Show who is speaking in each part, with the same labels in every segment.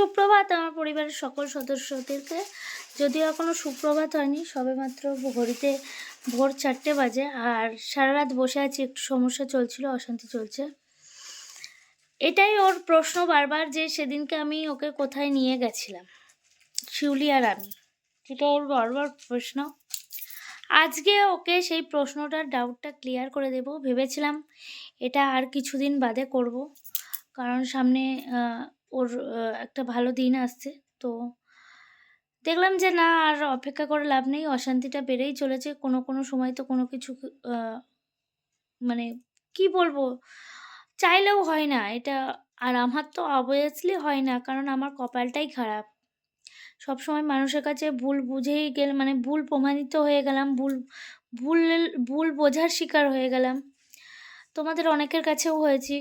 Speaker 1: সুপ্রভাত আমার পরিবারের সকল সদস্যদেরকে। যদিও এখনও সুপ্রভাত হয়নি, সবেমাত্র ঘড়িতে ভোর চারটে বাজে, আর সারা রাত বসে আছি, একটু সমস্যা চলছিল, অশান্তি চলছে। এটাই ওর প্রশ্ন বারবার যে সেদিনকে আমি ওকে কোথায় নিয়ে গেছিলাম, শিউলি আর আমি। এটা ওর বারবার প্রশ্ন। আজকে ওকে সেই প্রশ্নটার ডাউটটা ক্লিয়ার করে দেব। ভেবেছিলাম এটা আর কিছুদিন বাদে করব, কারণ সামনে ওর একটা ভালো দিন আসছে। তো দেখলাম যে না, আর অপেক্ষা করে লাভ নেই। অশান্তিটা বেড়েই চলেছে। কোনো কোনো সময় তো কোনো কিছু মানে কি বলব? চাইলেও হয় না। এটা, আর আমার তো অবভিয়াসলি হয় না, কারণ আমার কপালটাই খারাপ। সব সময় মানুষের কাছে ভুল বুঝেই গেলে মানে ভুল প্রমাণিত হয়ে গেলাম, ভুল ভুল ভুল বোঝার শিকার হয়ে গেলাম। তোমাদের অনেকের কাছেও হয়েছি।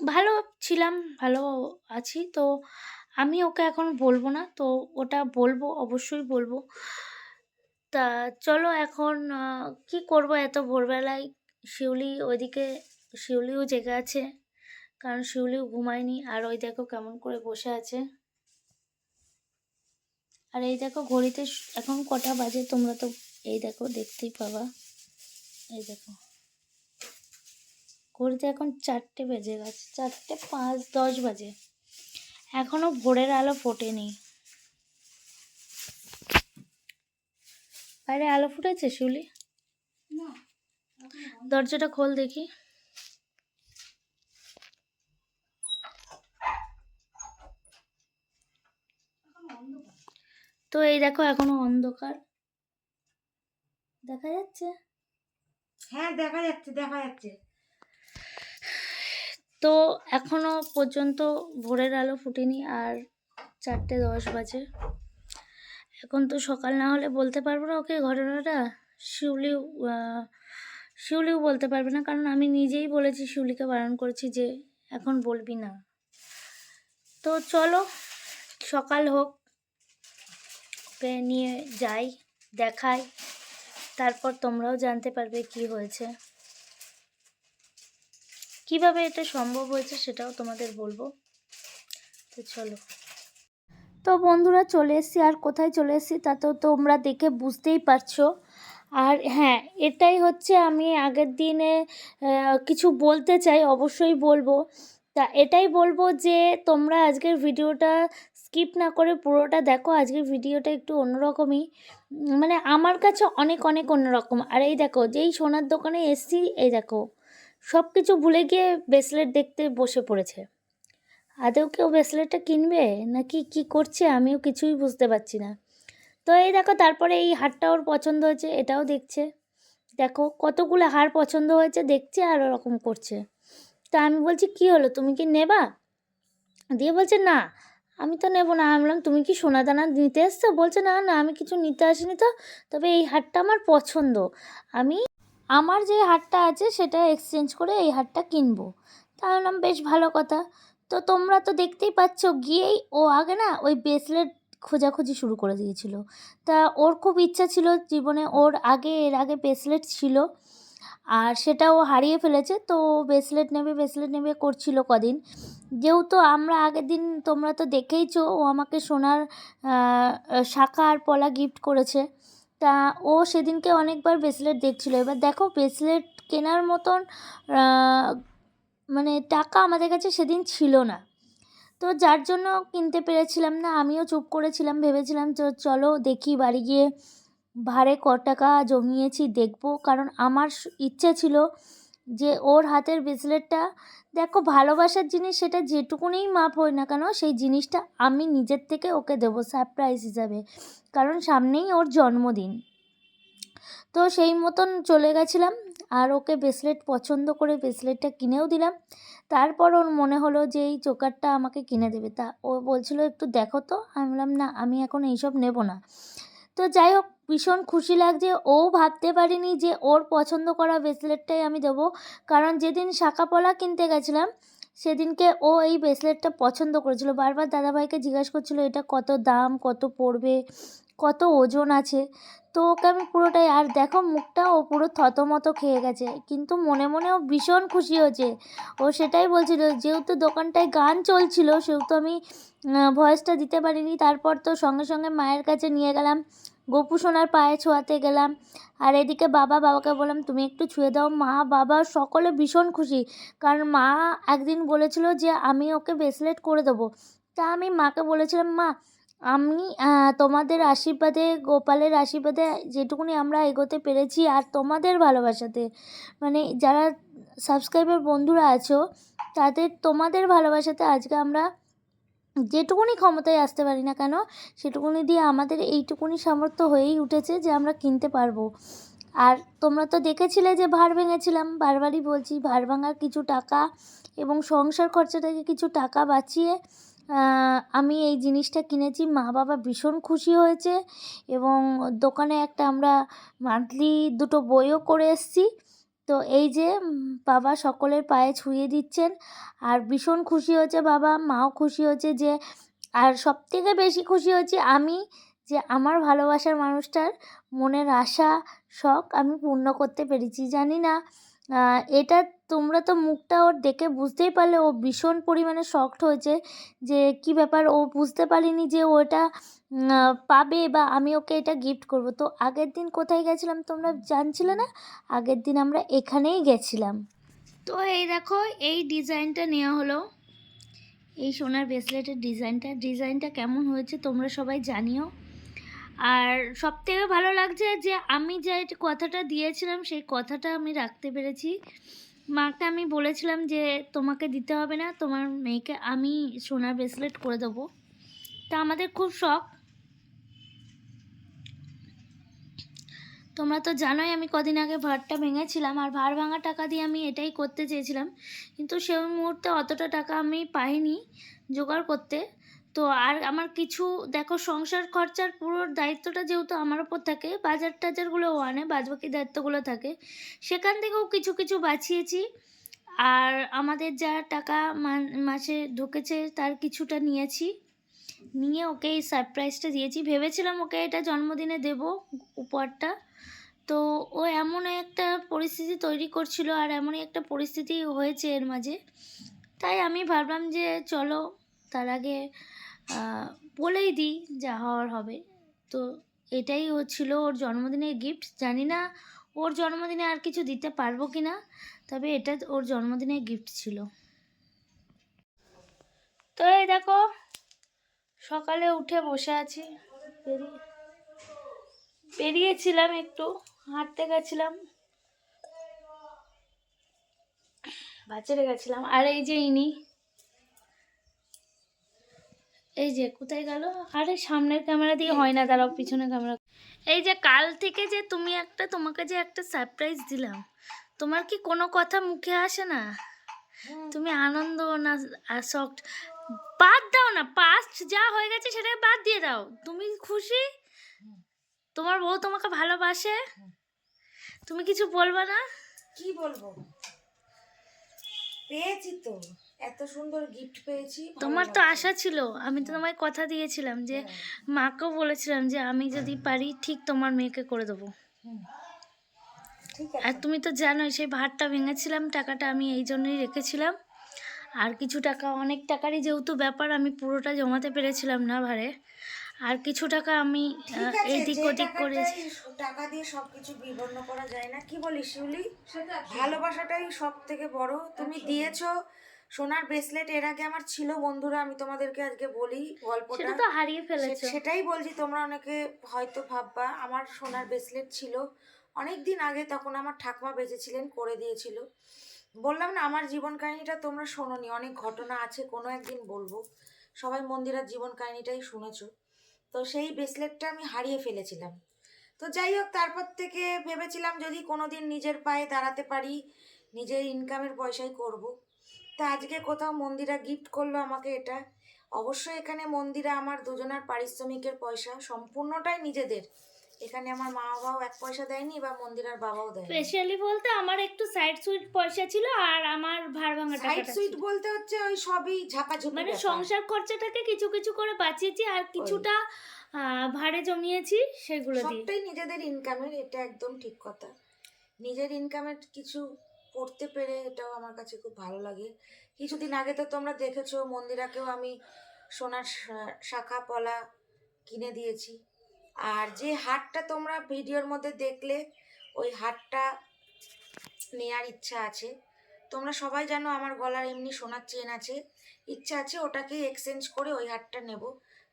Speaker 1: ভালো ছিলাম, ভালো আছি। তো আমি ওকে এখন বলব না। তো ওটা বলব, অবশ্যই বলব। তা চলো এখন কি করব এত ভোরবেলায়? শিউলি ওইদিকে, শিউলিও জেগে আছে। কারণ শিউলিও ঘুমায়নি। আর ওই দেখো কেমন করে বসে আছে। আর এই দেখো ঘড়িতে এখন কটা বাজে তোমরা তো এই দেখো দেখতেই পাবা। এই দেখো। ঘড়িতে এখন চারটে বেজে গেছে চারটে পাঁচ দশ বাজে। এখনও ভোরের আলো ফোটেনি। বাইরে আলো ফুটেছে শিউলি? দরজাটা খোল দেখি। তো এই দেখো এখনও অন্ধকার। দেখা যাচ্ছে?
Speaker 2: হ্যাঁ দেখা যাচ্ছে দেখা যাচ্ছে।
Speaker 1: তো এখনও পর্যন্ত ভোরের আলো ফুটেনি আর চারটে দশ বাজে। এখন তো সকাল না হলে বলতে পারব না ওকে ঘটনাটা। শিউলিও শিউলিও বলতে পারবে না কারণ আমি নিজেই বলেছি, শিউলিকে বারণ করেছি যে এখন বলবি না। তো চলো, সকাল হোক, ওকে নিয়ে যাই, দেখাই, তারপর তোমরাও জানতে পারবে কি হয়েছে। কীভাবে এটা সম্ভব হয়েছে সেটাও তোমাদের বলব। তো চলো। তো বন্ধুরা চলে এসেছি, আর কোথায় চলে এসেছি তা তো তোমরা দেখে বুঝতেই পারছ। আর হ্যাঁ এটাই হচ্ছে আমি আগের দিনে কিছু বলতে চাই, অবশ্যই বলব। তা এটাই বলব যে, তোমরা আজকের ভিডিওটা স্কিপ না করে পুরোটা দেখো, আজকের ভিডিওটা একটু অন্যরকমই। মানে আমার কাছে অনেক অনেক অন্যরকম। আর এই দেখো, যেই সোনার দোকানে এসছি, এই দেখো সব কিছু ভুলে গিয়ে ব্রেসলেট দেখতে বসে পড়েছে। আদৌ কেউ ব্রেসলেটটা কিনবে? নাকি কি করছে? আমিও কিছুই বুঝতে পারছি না। তো এই দেখো, তারপরে এই হারটা ওর পছন্দ হয়েছে, এটাও দেখছে। দেখো, কতগুলো হার পছন্দ হয়েছে, দেখছে আর ওরকম করছে। তা আমি বলছি, কি হলো? তুমি কি নেবা? দিয়ে বলছে, না, আমি তো নেব না। আমি বললাম, তুমি কি সোনা দানা নিতে এসছো? বলছে, না না, আমি কিছু নিতে আসিনি তো। তবে এই হারটা আমার পছন্দ। আমি আমার যে হারটা আছে সেটা এক্সচেঞ্জ করে এই হারটা কিনবো। তা আমি বললাম বেশ ভালো কথা। তো তোমরা তো দেখতেই পাচ্ছ, গিয়েই ও আগে না ওই ব্রেসলেট খোঁজাখুঁজি শুরু করে দিয়েছিল। তা ওর খুব ইচ্ছা ছিল জীবনে, ওর আগে, এর আগে ব্রেসলেট ছিল। আর সেটা ও হারিয়ে ফেলেছে, তো ব্রেসলেট নেবে ব্রেসলেট নেবে করছিল কদিন। যেহেতু আমরা আগের দিন তোমরা তো দেখেইছো, ও আমাকে সোনার শাখা আর পলা গিফট করেছে। তা ও সেদিনকে অনেকবার ব্রেসলেট দেখছিল। এবার দেখো ব্রেসলেট কেনার মতন মানে টাকা আমাদের কাছে সেদিন ছিল না। তো যার জন্য কিনতে পেরেছিলাম না, আমিও চুপ করেছিলাম, ভেবেছিলাম চলো দেখি বাড়ি গিয়ে ভাড়ে ক টাকা জমিয়েছি, দেখব। কারণ আমার ইচ্ছে ছিল যে ওর হাতের ব্রেসলেটটা দেখো ভালোবাসার জিনিস সেটা যেটুকুনি মাপ হয় না কেন, সেই জিনিসটা আমি নিজের থেকে ওকে দেবো সারপ্রাইজ হিসাবে। কারণ সামনেই ওর জন্মদিন। তো সেই মতন চলে গেছিলাম, আর ওকে ব্রেসলেট পছন্দ করে ব্রেসলেটটা কিনেও দিলাম। তারপর ওর মনে হলো যে এই চোকারটা আমাকে কিনে দেবে। তা ও বলছিল, একটু দেখো তো। আমি বললাম, না, আমি এখন এইসব নেব না। তো যাই হোক, ভীষণ খুশি লাগছে। ও ভাবতে পারিনি যে ওর পছন্দ করা ব্রেসলেটটাই আমি দেবো। কারণ যেদিন শাখা পলা কিনতে গেছিলাম, সেদিনকে ও এই ব্রেসলেটটা পছন্দ করেছিল। বারবার দাদাভাইকে জিজ্ঞাসা করছিল, এটা কত দাম? কত পড়বে? কত ওজন আছে। তো ওকে আমি পুরোটাই, আর দেখো মুখটা ও পুরো থতমতো খেয়ে গেছে। কিন্তু মনে মনে ও ভীষণ খুশি হয়েছে। ও সেটাই বলছিল, যেহেতু দোকানটায় গান চলছিল, সেহেতু আমি ভয়েসটা দিতে পারিনি। তারপর তো সঙ্গে সঙ্গে মায়ের কাছে নিয়ে গেলাম। গোপু সোনার পায়ে ছোঁয়াতে গেলাম। আর এদিকে বাবা বাবাকে বললাম, তুমি একটু ছুঁয়ে দাও। মা বাবা সকলে ভীষণ খুশি। কারণ মা একদিন বলেছিল যে আমি ওকে ব্রেসলেট করে দেবো। তা আমি মাকে বলেছিলাম, মা আমি তোমাদের আশীর্বাদে, গোপালের আশীর্বাদে যেটুকুনি আমরা এগোতে পেরেছি আর তোমাদের ভালোবাসাতে। মানে যারা সাবস্ক্রাইবার বন্ধুরা আছো, তাদের তোমাদের ভালোবাসাতে আজকে আমরা যেটুকুনি ক্ষমতায় আসতে পারি না কেন, সেটুকুনি দিয়ে আমাদের এইটুকুনি সামর্থ্য হয়েই উঠেছে যে আমরা কিনতে পারব। আর তোমরা তো দেখেছিলে যে ভার ভেঙেছিলাম, বারবারই বলছি ভার ভাঙার কিছু টাকা এবং সংসার খরচা থেকে কিছু টাকা বাঁচিয়ে আমি এই জিনিসটা কিনেছি। মা বাবা ভীষণ খুশি হয়েছে এবং দোকানে একটা আমরা মান্থলি দুটো বইও করে এসেছি। তো এই যে বাবা সকলের পায়ে ছুঁয়ে দিচ্ছেন। আর ভীষণ খুশি হয়েছে বাবা, মাও খুশি হয়েছে যে, আর সবথেকে বেশি খুশি হয়েছি আমি যে, আমার ভালোবাসার মানুষটার মনের আশা, শখ আমি পূর্ণ করতে পেরেছি। জানি না এটা তোমরা তো মুখটা ওর দেখে বুঝতেই পারলে, ও ভীষণ পরিমাণে শকড হয়েছে যে কি ব্যাপার, ও বুঝতে পারিনি যে ও এটা পাবে বা আমি ওকে এটা গিফট করব। তো আগের দিন কোথায় গেছিলাম তোমরা জানছিলে না? আগের দিন আমরা এখানেই গেছিলাম। তো এই দেখো, এই ডিজাইনটা নেওয়া হলো। এই সোনার ব্রেসলেটের ডিজাইনটা ডিজাইনটা কেমন হয়েছে তোমরা সবাই জানিও। আর সব থেকে ভালো লাগছে যে আমি যে কথাটা দিয়েছিলাম, সেই কথাটা আমি রাখতে পেরেছি। মাকে আমি বলেছিলাম যে, তোমাকে দিতে হবে না, তোমার মেয়েকে আমি সোনার ব্রেসলেট করে দেবো। তা আমাদের খুব শখ। তোমরা তো জানোই আমি কদিন আগে ভারটা ভেঙেছিলাম, আর ভার ভাঙা টাকা দিয়ে আমি এটাই করতে চেয়েছিলাম। কিন্তু সেই মুহূর্তে অতটা টাকা আমি পাইনি জোগাড় করতে। তো আর আমার কিছু, দেখো সংসার খরচার পুরো দায়িত্বটা যেহেতু আমার ওপর থাকে, বাজার টাজারগুলো আনে বাদবাকি দায়িত্বগুলো থাকে, সেখান থেকেও কিছু কিছু বাঁচিয়েছি। আর আমাদের যা টাকা মাসে ঢুকেছে তার কিছুটা নিয়েছি। নিয়ে ওকে এই সারপ্রাইজটা দিয়েছি। ভেবেছিলাম ওকে এটা জন্মদিনে দেব উপহারটা। তো ও এমন একটা পরিস্থিতি তৈরি করছিল আর এমনই একটা পরিস্থিতি হয়েছে এর মাঝে। তাই আমি ভাবলাম যে চলো তার আগে বলেই দিই যা হওয়ার হবে। তো এটাই ও ছিল ওর জন্মদিনের গিফট জানি না ওর জন্মদিনে আর কিছু দিতে পারব কি না, তবে এটা ওর জন্মদিনের গিফট ছিল। তো এই দেখো, সকালে উঠে বসে আছি। বেরিয়ে, বেরিয়েছিলাম একটু, হাঁটতে গেছিলাম। বাজারে গেছিলাম। আর এই যে ইনি এই যে কোথায় গেল? আরে সামনের ক্যামেরা দিয়ে হয় না দাঁড়াও পিছনে ক্যামেরা এই যে কাল থেকে যে তুমি একটা তোমাকে যে একটা সারপ্রাইজ দিলাম তোমার কি কোনো কথা মুখে আসে না? তুমি আনন্দ না শখ বাদ দাও না পাস্ট যা হয়ে গেছে সেটাকে বাদ দিয়ে দাও। তুমি খুশি? তোমার বউ তোমাকে ভালোবাসে? তুমি কিছু বলবে না?
Speaker 2: কি বলব? পেয়েছি তো। এত সুন্দর গিফট পেয়েছি।
Speaker 1: তোমার তো আশা ছিল। আমি তো তোমায় কথা দিয়েছিলাম যে
Speaker 2: হ্যাঁ,
Speaker 1: মাকেও বলেছিলাম যে আমি যদি পারি ঠিক তোমার মেয়েকে করে দেবো। আর তুমি তো জানোই সেই ভাতটা ভেঙেছিলাম টাকাটা আমি এই জন্যই রেখেছিলাম। আর কিছু টাকা অনেক টাকারই যেহেতু ব্যাপার আমি পুরোটা জমাতে পেরেছিলাম না ভারে। আর কিছু টাকা আমি এদিক ওদিক করেছি
Speaker 2: টাকা দিয়ে সবকিছু বিবর্ণ করা যায় না। কি বলিস শিউলি? ভালোবাসাটাই সব থেকে বড়। তুমি দিয়েছ সোনার ব্রেসলেট এর আগে আমার ছিল বন্ধুরা আমি তোমাদেরকে আজকে বলি গল্পটা।
Speaker 1: সেটা তো হারিয়ে ফেলেছো।
Speaker 2: সেটাই বলছি তোমরা অনেকে হয়তো ভাববা আমার সোনার ব্রেসলেট ছিল। অনেক দিন আগে তখন আমার ঠাকমা বেঁচেছিলেন করে দিয়েছিল। বললাম না আমার জীবন কাহিনীটা তোমরা শোনোনি অনেক ঘটনা আছে কোনো একদিন বলব। সবাই মন্দিরের জীবন কাহিনীটাই শুনেছো। তো সেই ব্রেসলেটটা আমি হারিয়ে ফেলেছিলাম। তো যাই হোক, তারপর থেকে ভেবেছিলাম যদি কোনো দিন নিজের পায়ে দাঁড়াতে পারি, নিজের ইনকামের পয়সাই করব। তা আজকে কোথাও মন্দিরা গিফট করল আমাকে এটা। অবশ্যই এখানে মন্দিরা আমার দুজনার পারিশ্রমিকের পয়সা সম্পূর্ণটাই নিজেদের। এখানে আমার মা বাবাও এক পয়সা দেয়নি বা মন্দিরার বাবাও দেয়নি।
Speaker 1: স্পেশালি বলতে আমার একটু সাইড সুইট পয়সা ছিল আর আমার ভাড় ভাঙা
Speaker 2: সাইড সুইট বলতে হচ্ছে ওই সবই ঝাপাঝুপি
Speaker 1: মানে সংসার খরচাটাকে কিছু কিছু করে বাঁচিয়েছি আর কিছুটা ভাড়ে জমিয়েছি সেগুলো দিয়ে।
Speaker 2: সবটাই নিজেদের ইনকামের এটা একদম ঠিক কথা। নিজের ইনকামের কিছু পড়তে পেরে এটাও আমার কাছে খুব ভালো লাগে। কিছুদিন আগে তো তোমরা দেখেছ মন্দিরাকেও আমি সোনার শাখা পলা কিনে দিয়েছি। আর যে হারটা তোমরা ভিডিওর মধ্যে দেখলে ওই হারটা নেয়ার ইচ্ছা আছে। তোমরা সবাই জানো আমার গলার এমনি সোনার চেন আছে। ইচ্ছা আছে ওটাকে এক্সচেঞ্জ করে ওই হারটা নেব।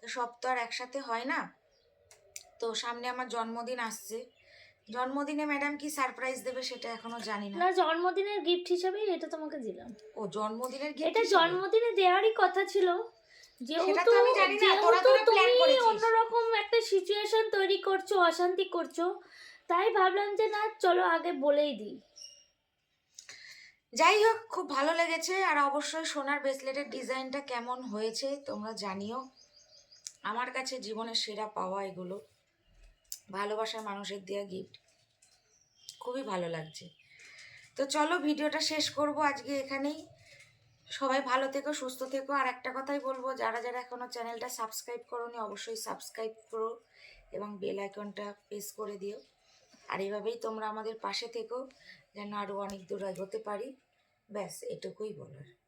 Speaker 2: তো সব তো আর একসাথে হয় না। তো সামনে আমার জন্মদিন আসছে। জন্মদিনে ম্যাডাম কি সারপ্রাইজ দেবে সেটা এখনও জানি না।
Speaker 1: না জন্মদিনের গিফট হিসাবেই এটা তোমাকে দিলাম।
Speaker 2: ও জন্মদিনের গিফট
Speaker 1: এটা জন্মদিনে দেওয়ারই কথা ছিল। যেহেতু
Speaker 2: তো আমি জানি না, তোরা
Speaker 1: যেহেতু
Speaker 2: তোরা plan
Speaker 1: তুমি
Speaker 2: করেছিস।
Speaker 1: অন্যরকম একটা সিচুয়েশন তৈরি করছ, অশান্তি করছ, তাই ভাবলাম যে না, চলো আগে বলেই দিই।
Speaker 2: যাই হোক, খুব ভালো লেগেছে আর অবশ্যই সোনার ব্রেসলেটের ডিজাইনটা কেমন হয়েছে তোমরা জানিও। আমার কাছে জীবনের সেরা পাওয়া এগুলো। ভালোবাসার মানুষের দেওয়া গিফট খুবই ভালো লাগছে। তো চলো ভিডিওটা শেষ করব আজকে এখানেই। সবাই ভালো থেকো, সুস্থ থেকো। আর একটা কথাই বলব, যারা যারা এখনও চ্যানেলটা সাবস্ক্রাইব করোনি, অবশ্যই সাবস্ক্রাইব করো। এবং বেল আইকনটা প্রেস করে দিও। আর এভাবেই তোমরা আমাদের পাশে থেকো, যেন আরও অনেক দূর এগোতে পারি। ব্যাস, এটুকুই বলার।